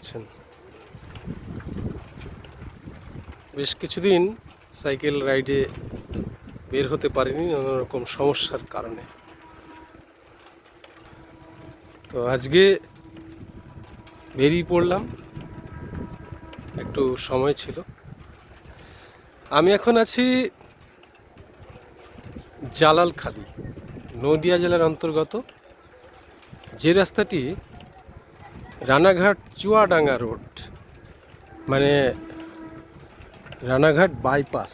আছেন বেশ কিছুদিন সাইকেল রাইডে বের হতে পারিনি নানা রকম সমস্যার কারণে। তো আজকে বেরিয়ে পড়লাম। একটু সময় ছিল। আমি এখন আছি জালালখালি, নদিয়া জেলার অন্তর্গত। যে রাস্তাটি রানাঘাট চুয়াডাঙ্গা রোড মানে রানাঘাট বাইপাস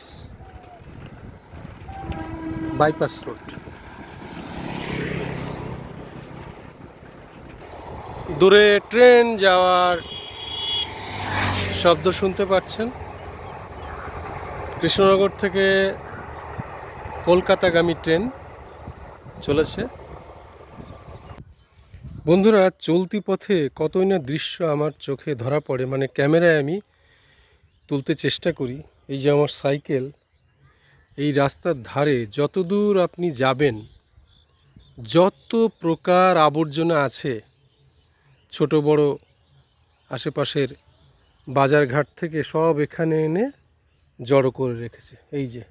বাইপাস রোড। দূরে ট্রেন যাওয়ার শব্দ শুনতে পাচ্ছেন? কৃষ্ণনগর থেকে কলকাতাগামী ট্রেন চলেছে। বন্ধুরা, চলতি পথে কতই না দৃশ্য আমার চোখে ধরা পড়ে মানে ক্যামেরায় আমি তুলতে চেষ্টা করি। এই যে আমার সাইকেল, এই রাস্তার ধারে যতদূর আপনি যাবেন, যত প্রকার আবর্জনা আছে, ছোট, বড় আশেপাশের বাজারঘাট থেকে সব এখানে এনে জড়ো করে রেখেছে। এই যে,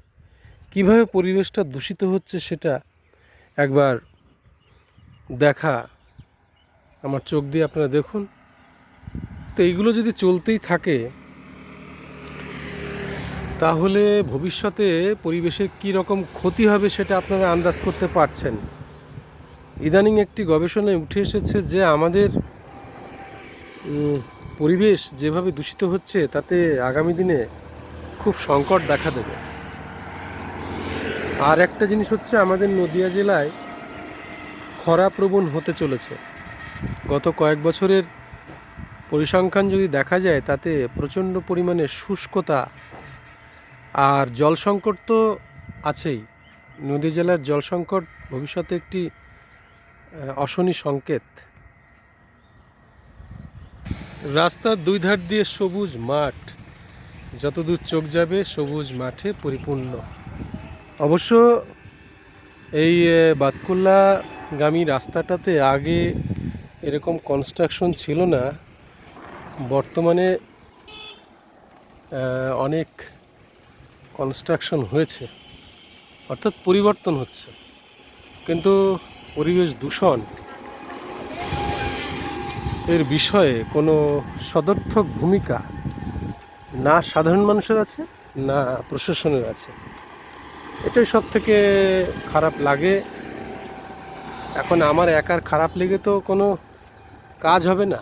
কীভাবে পরিবেশটা দূষিত হচ্ছে সেটা একবার দেখা আমার চোখ দিয়ে আপনারা দেখুন। তো এইগুলো যদি চলতেই থাকে, তাহলে ভবিষ্যতে পরিবেশের কী রকম ক্ষতি হবে সেটা আপনারা আন্দাজ করতে পারছেন। ইদানিং একটি গবেষণায় উঠে এসেছে যে আমাদের পরিবেশ যেভাবে দূষিত হচ্ছে, তাতে আগামী দিনে খুব সংকট দেখা দেবে। আর একটা জিনিস হচ্ছে আমাদের নদিয়া জেলায় খরাপ্রবণ হতে চলেছে। গত কয়েক বছরের পরিসংখ্যান যদি দেখা যায়, তাতে প্রচণ্ড পরিমাণে শুষ্কতা আর জল সংকট তো আছেই। নদী জেলার জল সংকট ভবিষ্যতে একটি অশনি সংকেত। রাস্তার দুই ধার দিয়ে সবুজ মাঠ, যতদূর চোখ যাবে সবুজ মাঠে পরিপূর্ণ। অবশ্য এই বাতকুল্লাগামী রাস্তাটাতে আগে এরকম কনস্ট্রাকশন ছিল না। বর্তমানে অনেক কনস্ট্রাকশন হয়েছে। অর্থাৎ পরিবর্তন হচ্ছে। কিন্তু পরিবেশ দূষণ এর বিষয়ে কোনো সদর্থক ভূমিকা না সাধারণ মানুষের আছে, না প্রশাসনের আছে। এটাই সব থেকে খারাপ লাগে। এখন আমার একার খারাপ লেগে তো কোনো কাজ হবে না।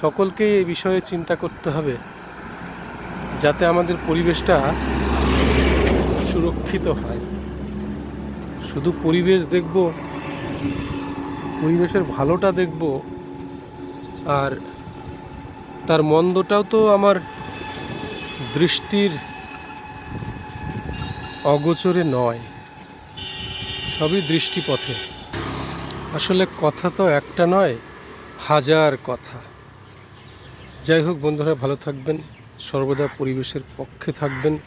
সকলকেই এই বিষয়ে চিন্তা করতে হবে, যাতে আমাদের পরিবেশটা সুরক্ষিত হয়। শুধু পরিবেশ দেখব, পরিবেশের ভালোটা দেখব, আর তার মন্দটাও তো আমার দৃষ্টির অগোচরে নয়, সবই দৃষ্টিপথে। আসলে কথা তো একটা নয়, হাজার কথা। যাই হোক বন্ধুরা, ভালো থাকবেন, সর্বদা পরিবেশের পক্ষে থাকবেন।